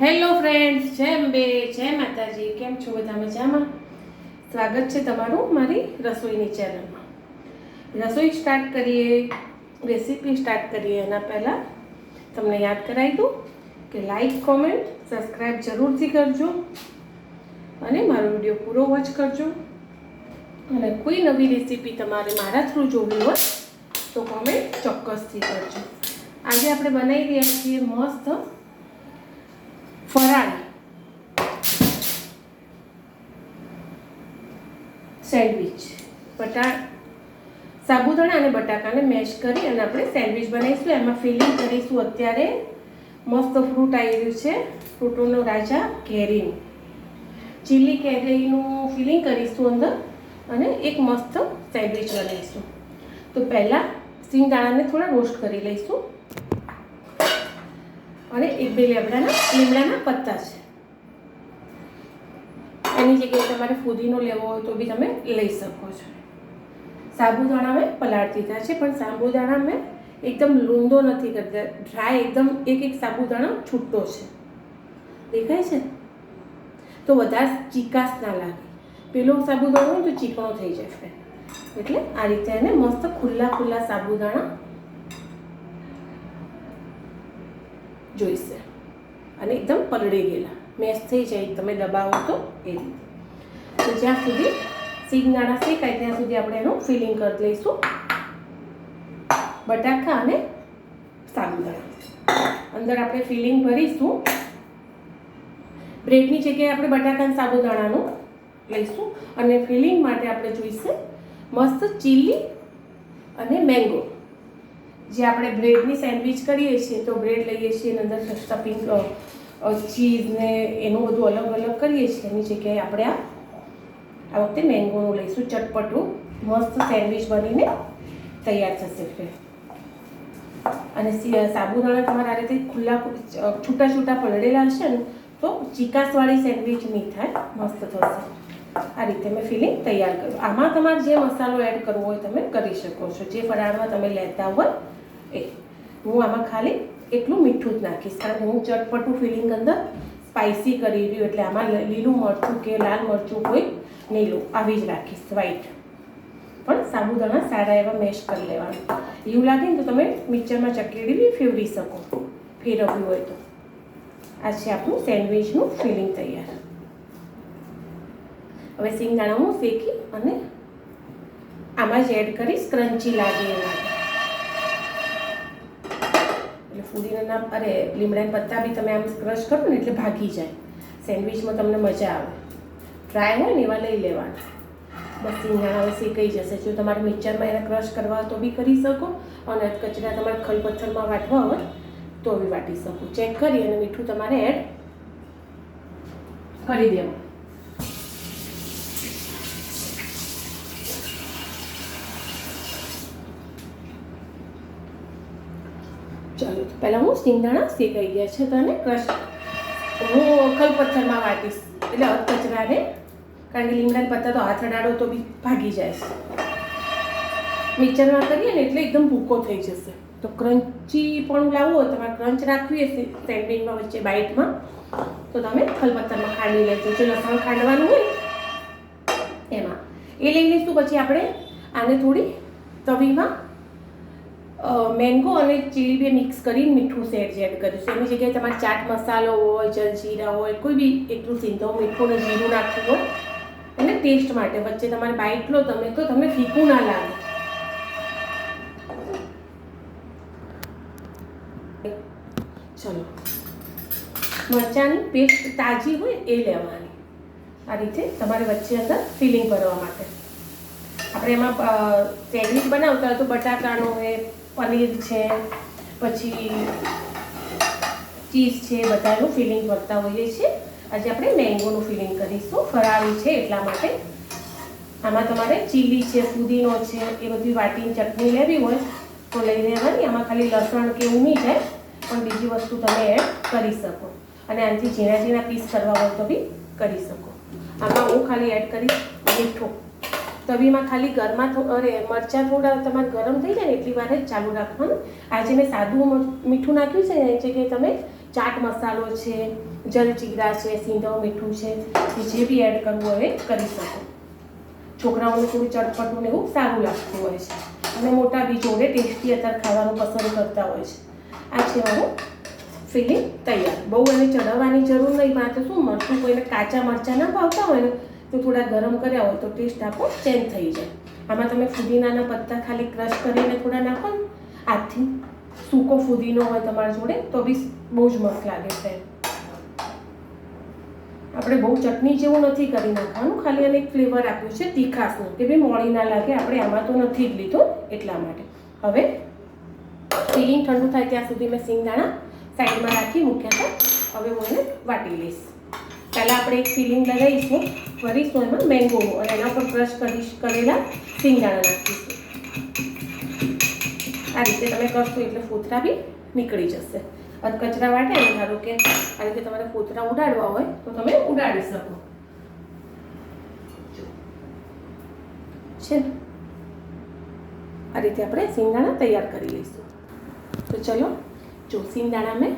Hello friends જય અંબે, જય માતાજી. કેમ છો બધા મજામાં? સ્વાગત છે તમારું મારી રસોઈની ચેનલમાં રસોઈ સ્ટાર્ટ કરીએ રેસીપી સ્ટાર્ટ કરીએ. એના પહેલાં તમને યાદ કરાવી દઉં કે લાઈક કોમેન્ટ સબસ્ક્રાઈબ જરૂરથી કરજો અને મારો વીડિયો પૂરો વોચ કરજો. અને કોઈ નવી રેસીપી તમારે મારા થ્રુ જોવી હોય તો કોમેન્ટ ચોક્કસથી કરજો. આજે આપણે બનાવી રહ્યા છીએ મસ્ત ફરાળ. સેન્ડવિચ. બટા સાબુદાણા અને બટાકાને મેશ કરી અને આપણે સેન્ડવિચ બનાવીશું. એમાં ફિલિંગ કરીશું અત્યારે. મસ્ત ફ્રૂટ આવી રહ્યું છે. ફ્રૂટોનો રાજા કેરીનું. ચીલી કેરીનું ફિલિંગ કરીશું અંદર અને એક મસ્ત સેન્ડવિચ બનાવીશું. તો પહેલાં સિંગદાણાને થોડા રોસ્ટ કરી લઈશું. અને એક બે લેબડાના લીમડાના પત્તા છે. એની જગ્યાએ તમારે ફુદીનો લેવો હોય તો બી તમે લઈ શકો છો. સાબુદાણા મેં પલાળ દીધા છે, પણ સાબુદાણા મેં એકદમ લૂંદો નથી કરતા. ડ્રાય એકદમ એક એક સાબુદાણા છૂટો છે. દેખાય છે? તો વધારે ચીકાશ ના લાગે. પેલો સાબુદાણો હોય તો ચીકણો થઈ જશે. એટલે આ રીતે એને મસ્ત ખુલ્લા ખુલ્લા સાબુદાણા જોઈશે. અને એકદમ પલળી ગયેલા. મેશ થઈ જાય, તમે દબાવો તો એ રીતે. તો જ્યાં સુધી સિંગદાણા શેકાય ત્યાં સુધી આપણે એનું ફિલિંગ કરી લઈશું બટાકા અને સાબુદાણા. અંદર આપણે ફિલિંગ ભરીશું. બ્રેડની જગ્યાએ આપણે બટાકા અને સાબુદાણાનું લઈશું. અને ફિલિંગ માટે આપણે જોઈશે મસ્ત ચીલી અને મેંગો. જે આપણે બ્રેડની સેન્ડવિચ કરીએ છીએ, તો બ્રેડ લઈએ છીએ અને અંદર સ્ટફિંગ ચીઝ ને એનું બધું અલગ અલગ કરીએ છીએ. એની જગ્યાએ આપણે આ આ વખતે મેંગોનું લઈશું. ચટપટું મસ્ત સેન્ડવિચ બનીને તૈયાર થશે ફ્રેન્ડ અને સાબુદાણા તમારા આ રીતે ખુલ્લા છૂટા છૂટા પલળેલા હશે ને, તો ચીકાસવાળી સેન્ડવિચ નહીં થાય. મસ્ત થશે. આ રીતે મેં ફિલિંગ તૈયાર કર્યું. આમાં તમારે જે મસાલો એડ કરવો હોય તમે કરી શકો છો. જે ફરાળમાં તમે લેતા હોય હું આમાં ખાલી એટલું મીઠું જ નાખીશ. કારણ કે હું ચટપટું ફિલિંગ અંદર સ્પાઇસી કરી રહ્યું એટલે આમાં લીલું મરચું કે લાલ મરચું કોઈ નહીં લઉં. આવી જ રાખીશ વ્હાઈટ પણ સાબુદાણા સારા એવા મેશ કરી લેવાનું. એવું લાગે ને તો તમે મિક્સરમાં બી ફેરવી શકો. ફેરવ્યું હોય તો. આ છે આપણું સેન્ડવિચનું ફિલિંગ તૈયાર. હવે સિંગદાણા હું શેકી અને આમાં જ એડ કરીશ. ક્રન્ચી લાગે એ ફુદીનાના અરે, લીમડાના પત્તા બી તમે આમ ક્રશ કરો ને એટલે ભાગી જાય. સેન્ડવિચમાં તમને મજા આવે. ડ્રાય હોય ને એવા લઈ લેવાના. બસ સિંગદાણા હવે જશે. જો તમારે મિક્સરમાં એને ક્રશ કરવા તો બી કરી શકો અને કચરા તમારે ખલપથ્થરમાં વાટવા હોય તો બી વાટી શકો. ચેક કરી અને મીઠું તમારે એડ કરી દેવાનું ચાલો તો પહેલાં હું સિંગદાણા શેકાઈ ગયા છે તો એને ક્રશ હું ખલપથ્થરમાં વાટીશ. એટલે કચરાને કારણ કે લીમડાના પત્તા તો હાથ અડાડો તો બી ભાગી જાય. છે મિક્સરમાં કરીએ ને એટલે એકદમ ભૂકો થઈ જશે. તો ક્રન્ચી પણ લાવવો તમારે ક્રંચ રાખવી હશે સેન્ડવિચમાં વચ્ચે બાઇટમાં. તો તમે ખલપત્તરમાં ખાંડી લેજો. જે લસણ ખાંડવાનું હોય, એમાં. એ લઈ લઈશું. પછી આપણે આને થોડી તવીમાં મેંગો અને ચીલી બે મિક્સ કરીને મીઠું સેજ એડ કરીશું એની જગ્યાએ તમારે ચાટ મસાલો હોય જલજીરા હોય, કોઈ બી એટલું સીધો મીઠું ને જીરું નાખવું હોય અને ટેસ્ટ માટે. વચ્ચે તમારે બાઈટ લો તમે તો તમને ફીકું ના લાગે. ચલો. મરચાંની પેસ્ટ તાજી હોય એ લેવાની. આ રીતે તમારે વચ્ચે અંદર ફિલિંગ કરવા માટે. આપણે એમાં સેન્ડવિચ બનાવતા હોય તો બટાકાનો હોય પનીર છે, પછી ચીઝ છે, બધાનું ફિલિંગ કરતા હોઈએ છીએ. આજે આપણે મેંગોનું ફિલિંગ કરીશું. ફરાળી છે એટલા માટે. આમાં તમારે ચીલી છે, ફુદીનો છે, એ બધી વાટીની ચટણી લેવી હોય તો લઈ લેવાની. આમાં ખાલી લસણ કે એવું જાય, પણ બીજી વસ્તુ તમે એડ કરી શકો. અને આનાથી ઝીણા ઝીણા પીસ કરવા હોય તો બી કરી શકો. આમાં હું ખાલી એડ કરીશ મીઠું તવીમાં ખાલી ગરમા અરે, મરચાં થોડા તમારે ગરમ થઈ જાય ને એટલી વાર જ ચાલુ રાખવાનું. આજે મેં સાદું મીઠું નાખ્યું છે ને એની જગ્યાએ તમે ચાટ મસાલો છે, જલજીરા છે, સિંધવ મીઠું છે, એ જે બી એડ કરવું હોય કરી શકો. છોકરાઓને થોડું ચટપટું ને એવું સારું લાગતું હોય છે. અને મોટા બી જોડે ટેસ્ટી અત્યારે ખાવાનું પસંદ કરતા હોય છે. આ છે મારું ફિલિંગ તૈયાર. બહુ એને ચડાવવાની જરૂર નહીં માત્ર શું મરચું કોઈને કાચા મરચાં ના ભાવતા હોય ને તો થોડા ગરમ કર્યા હોય તો ટેસ્ટ આપણો ચેન્જ થઈ જાય. આમાં તમે ફુદીનાના પત્તા ખાલી ક્રશ કરીને થોડા નાખો ને, આથી સૂકો ફુદીનો હોય તમારા જોડે, તો બી બહુ જ મસ્ત લાગે છે. આપણે બહુ ચટણી જેવું નથી કરી નાખવાનું, ખાલી અને એક ફ્લેવર આપ્યું છે તીખાસનું કે ભાઈ મોડી ના લાગે, આપણે આમાં તો નથી જ લીધું, એટલા માટે. હવે સીલિંગ ઠંડુ થાય ત્યાં સુધી મેં સિંગદાણા સાઈડમાં રાખી મૂક્યા હતા, હવે હું એને વાટી લઈશ. પહેલાં આપણે એક ફિલિંગ લગાવીશું. કરીશું એમાં મેંગો અને એના પર ક્રશ કરીશ, કરેલા સિંગદાણા નાખીશું. આ રીતે તમે કરશો એટલે ફોતરા બી નીકળી જશે. અને કચરા વાટે ને ધારો કે આ રીતે તમારે ફોતરા ઉડાડવા હોય, તો તમે ઉડાડી શકો. છે આ રીતે આપણે સિંગદાણા તૈયાર કરી લઈશું. તો ચલો, જો સિંગદાણા મેં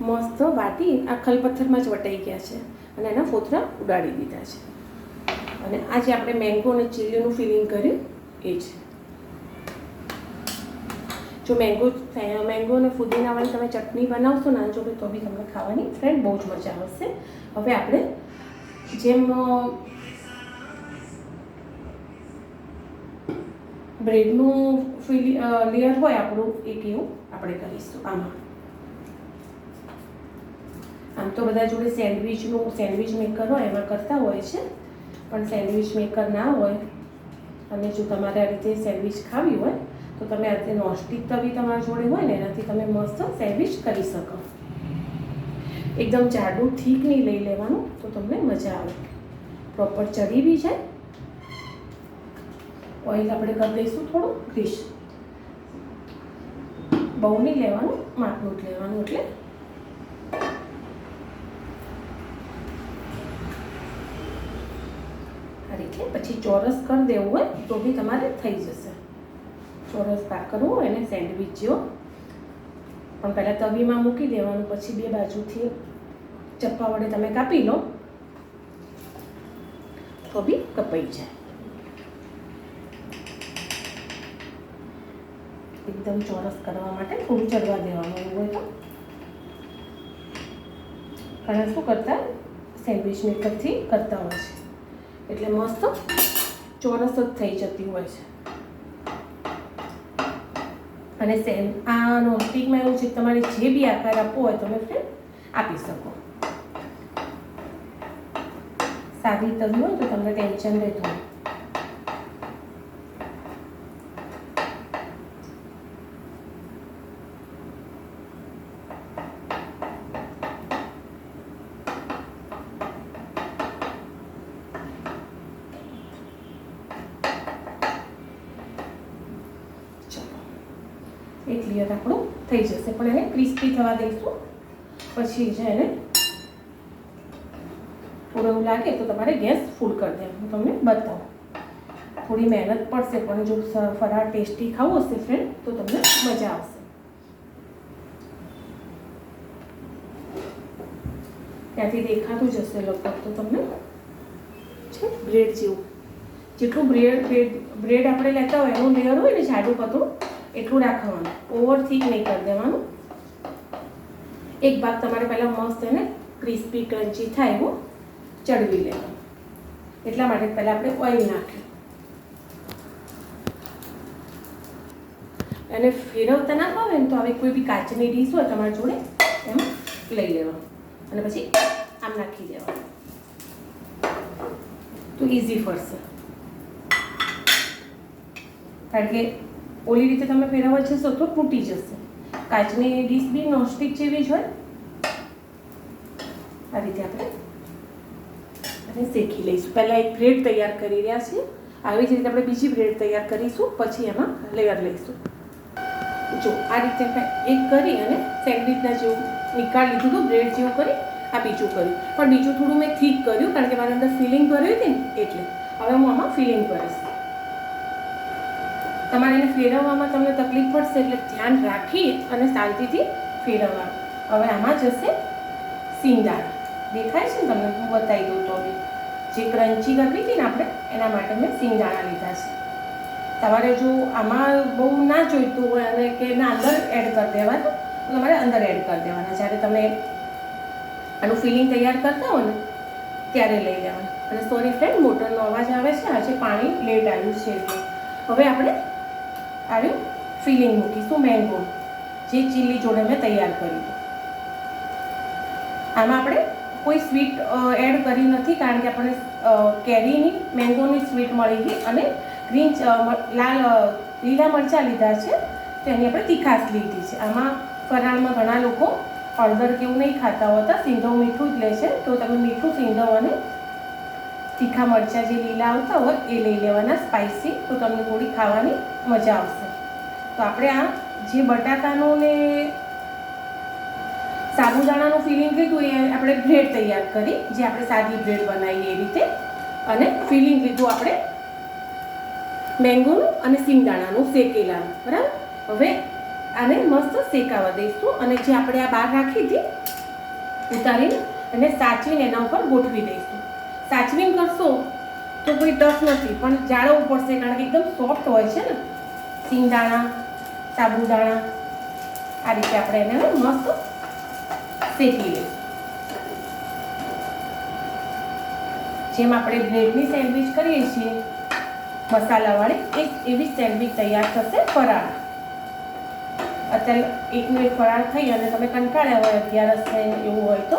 મસ્ત વાટી આ ખલપથ્થરમાં જ વટાઈ ગયા છે. અને એના ફોતરા ઉડાડી દીધા છે. અને આ જે આપણે મેંગો અને ચીલીનું ફિલિંગ કર્યું, એ છે. જો મેંગો મેંગો અને ફુદીનાવાળી તમે ચટણી બનાવશો ને તો બી તમને ખાવાની ફ્રેન્ડ બહુ જ મજા આવશે. હવે આપણે જેમ બ્રેડનું લેયર હોય આપણું, એક એવું આપણે કરીશું. આમાં. આમ તો બધા જોડે સેન્ડવિચનું સેન્ડવિચ મેકર હોય એમાં કરતા હોય છે. પણ સેન્ડવિચ મેકર ના હોય અને જો તમારે આ રીતે સેન્ડવિચ ખાવી હોય, તો તમે આ રીતે નોનસ્ટિક તવી તમારા જોડે હોય ને, એનાથી તમે મસ્ત સેન્ડવિચ કરી શકો. એકદમ જાડું, થીક નહીં લઈ લેવાનું, તો તમને મજા આવે. પ્રોપર ચડી બી જાય. ઓઇલ આપણે કરી દઈશું થોડું ગ્રીસ બહુ નહીં લેવાનું માપનું જ લેવાનું, એટલે રીતે પછી ચોરસ કરી દેવું હોય તો બી તમારે થઈ જશે. ચોરસ પાક કરવો હોય એને સેન્ડવિચ જેવો. પણ પહેલાં તવીમાં મૂકી દેવાનું, પછી બે બાજુથી ચપ્પા વડે તમે કાપી લો. તો બી કપાઈ જાય. એકદમ ચોરસ કરવા માટે થોડું ચડવા દેવાનું હોય તો. ઘણા શું કરતા? સેન્ડવિચ મેકરથી કરતા હોય છે. એટલે મસ્ત ચોરસ જ થઈ જતી હોય છે. અને સેમ આ નોનસ્ટિકમાં એવું છે તમારે જે બી આકાર આપવો હોય તમે ફ્રેન્ડ આપી શકો. સાદી તવી હોય તો તમને ટેન્શન રહેતું હોય એક ક્લિયર આપણું થઈ જશે. પણ એને ક્રિસ્પી થવા દઈશું. પછી જે એને થોડું એવું લાગે તો તમારે ગેસ ફૂલ કરી દે હું તમને બતાવું. થોડી મહેનત પડશે, પણ જો ફરાર ટેસ્ટી ખાવું હશે ફ્રેન્ડ તો તમને મજા આવશે. ત્યાંથી દેખાતું જ હશે લગભગ તો તમને. છે? બ્રેડ જેવું. જેટલું બ્રેડ બ્રેડ બ્રેડ આપણે લેતા હોય, એનું લેયર હોય ને જાડું પતળું એટલું રાખવાનું. ઓવર થીક નહીં કરી દેવાનું. એક ભાગ તમારે પહેલાં મસ્ત એને ક્રિસ્પી ક્રન્ચી થાય એવું ચડવી લેવાનું. એટલા માટે પહેલાં આપણે ઓઇલ નાખીએ. અને ફેરવતા ના ફાવે ને તો હવે કોઈ બી કાચની ડીશ હોય તમારા જોડે, એમ લઈ લેવાનું. અને પછી આમ નાખી દેવાનું. તો ઇઝી ફરશે. કારણ કે ઓલી રીતે તમે ફેરવવા જશો તો તૂટી જશે. કાચની ડીશ બી નોનસ્ટિક જેવી જ હોય. આ રીતે આપણે અને લઈશું. પહેલાં એક બ્રેડ તૈયાર કરી રહ્યા છીએ. આવી જ રીતે આપણે બીજી બ્રેડ તૈયાર કરીશું. પછી એમાં લેયર લઈશું. જો, આ રીતે એક કરી અને સેન્ડવિચના જેવું નિકાળ લીધું હતું, બ્રેડ જેવું કરી, આ બીજું કર્યું. પણ બીજું થોડું મેં થીક કર્યું, કારણ કે મારી અંદર ફિલિંગ ભરી હતી ને, એટલે. હવે હું આમાં ફિલિંગ કરીશ તમારે એને ફેરવવામાં તમને તકલીફ પડશે એટલે ધ્યાન રાખી અને શાંતિથી ફેરવવા હવે આમાં જશે સિંગદાણા. દેખાય છે ને તમને? હું બતાવી દઉં તો બી જે ક્રંચી કરવી હતી ને આપણે, એના માટે મેં સિંગદાણા લીધા છે. તમારે જો આમાં બહુ ના જોઈતું હોય અને કે એના અંદર એડ કરી દેવાનું, તો તમારે અંદર એડ કરી દેવાના. જ્યારે તમે આનું ફિલિંગ તૈયાર કરતા હો ને, ત્યારે લઈ લેવાનું. અને સોરી ફ્રેન્ડ મોટરનો અવાજ આવે છે. આજે પાણી લેટ આવ્યું છે હવે આપણે આવ્યું? ફિલિંગ મૂકીશું મેંગો જે ચીલી જોડે મેં તૈયાર કરી. આમાં આપણે કોઈ સ્વીટ એડ કરી નથી કારણ કે આપણને કેરીની મેંગોની સ્વીટ મળી ગઈ અને ગ્રીન લાલ લીલા મરચાં લીધા છે. તેની આપણે તીખાશ લીધી છે. આમાં ફરાળમાં ઘણા લોકો હળદર કેવું નહીં ખાતા હોતા સિંધો મીઠું જ લે છે. તો તમે મીઠું સિંધો અને તીખા મરચાં જે લીલા આવતા હોય એ લઈ લેવાના સ્પાઇસી તો તમને થોડી ખાવાની મજા આવશે. તો આપણે આ જે બટાકાનું ને સાબુદાણાનું ફિલિંગ લીધું એ આપણે બ્રેડ તૈયાર કરી, જે આપણે સાદી બ્રેડ બનાવીએ એ રીતે. અને ફિલિંગ લીધું આપણે મેંગોનું અને સિંગદાણાનું શેકેલાનું બરાબર? હવે આને મસ્ત શેકાવા દઈશું અને જે આપણે આ બહાર રાખી હતી, ઉતારીને અને સાચવીને એના ઉપર ગોઠવી દઈશું. સાચવીને કરશો તો કોઈ ટફ નથી. પણ જાળવવું પડશે કારણ કે એકદમ સોફ્ટ હોય છે ને. સિંગદાણા, સાબુદાણા, આ રીતે આપણે એને મસ્ત શેકી લઈશું. જેમ આપણે બ્રેડની સેન્ડવિચ કરીએ છીએ, મસાલાવાળી એક એવી સેન્ડવિચ તૈયાર થશે ફરાળ. અત્યારે એક ફરાળ થઈ અને તમે કંટાળ્યા હોય અગિયારસ એવું હોય તો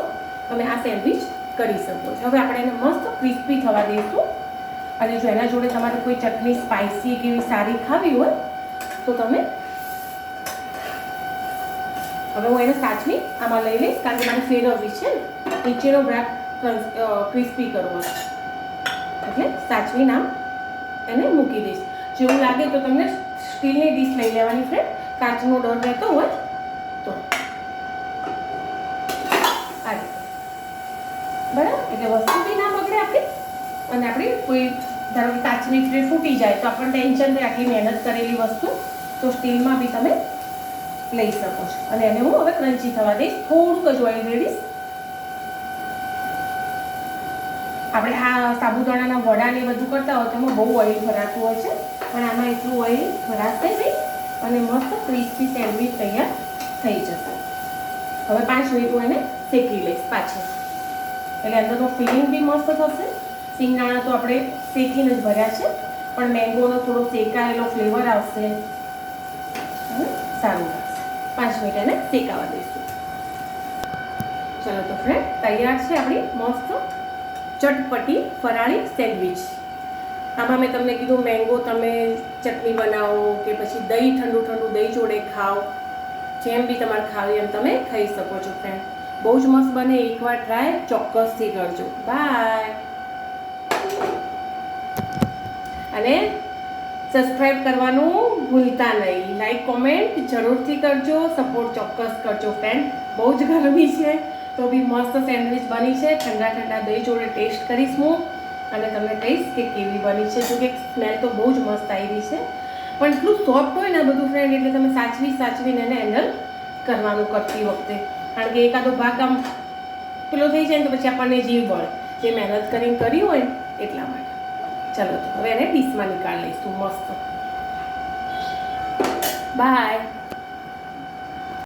તમે આ સેન્ડવિચ કરી શકો છો. હવે આપણે એને મસ્ત ક્રિસ્પી થવા દઈશું. અને જો એના જોડે તમારે કોઈ ચટણી સ્પાઇસી કે એવી સારી ખાવી હોય, તો તમે હવે હું એને સાચવી આમાં લઈ લઈશ, કારણ કે મારે ફેરવવી છે. નીચેનો ભાગ ક્રિસ્પી કરવો એટલે સાચવીને આમ એને મૂકી દઈશ. જેવું લાગે તો તમને સ્ટીલની ડીશ લઈ લેવાની ફ્રેન્ડ કાચનો ડર રહેતો હોય તો આ રીતે બરાબર વસ્તુ બી ના બગડે આપણી. અને આપણી કોઈ, ધારો કે કાચની ટ્રે ફૂટી જાય તો આપણને ટેન્શન રહે આટલી મહેનત કરેલી વસ્તુ, તો સ્ટીલમાં બી તમે લઈ શકો છો. અને એને હું હવે ક્રન્ચી થવા દઈશ, થોડુંક જ ઓઇલ રેડીશ. આપણે આ સાબુદાણાના વડા ને બધું કરતા હોય તો એમાં બહુ ઓઇલ ભરાતું હોય છે. પણ આમાં એટલું ઓઇલ ભરાશે નહીં અને મસ્ત ક્રિસ્પી સેન્ડવિચ તૈયાર થઈ જશે. હવે પાંચ મિનિટ હું એને શેકી લઈશ પાછી એટલે અંદરનો ફિલિંગ બી મસ્ત થશે. સિંગદાણા તો આપણે શેકીને જ ભર્યા છે. પણ મેંગોનો થોડો શેકાયેલો ફ્લેવર આવશે. સારું લાગશે. પાંચ મિનિટ એને શેકાવા દઈશું. ચલો તો ફ્રેન્ડ તૈયાર છે આપણી મસ્ત ચટપટી ફરાળી સેન્ડવિચ. આમાં મેં તમને કીધું મેંગો તમે ચટણી બનાવો કે પછી દહીં ઠંડુ ઠંડુ દહીં જોડે ખાઓ. જેમ બી તમારે ખાવી એમ તમે ખાઈ શકો છો ફ્રેન્ડ બહુ જ મસ્ત બને, એકવાર ટ્રાય ચોક્કસથી કરજો. બાય અને સબસ્ક્રાઈબ કરવાનું ભૂલતા નહીં. લાઈક કોમેન્ટ જરૂરથી કરજો સપોર્ટ ચોક્કસ કરજો ફ્રેન્ડ બહુ જ ગરમી છે, તો બી મસ્ત સેન્ડવિચ બની છે. ઠંડા ઠંડા દહીં જોડે ટેસ્ટ કરીશ હું. અને તમને કહીશ કે કેવી બની છે. જો કે સ્મેલ તો બહુ જ મસ્ત આવી છે. પણ એટલું સોફ્ટ હોય ને બધું ફ્રેન્ડ એટલે તમે સાચવી સાચવીને એને હેન્ડલ કરવાનું કરતી વખતે. કારણ કે એકાદો ભાગ આમ પેલો થઈ જાય ને તો પછી આપણને જીવ બળે. જે મહેનત કરીને કરી હોય એટલા માટે. ચલો તો હવે એને ડીશમાં નીકાળી લઈશું. મસ્ત. બાય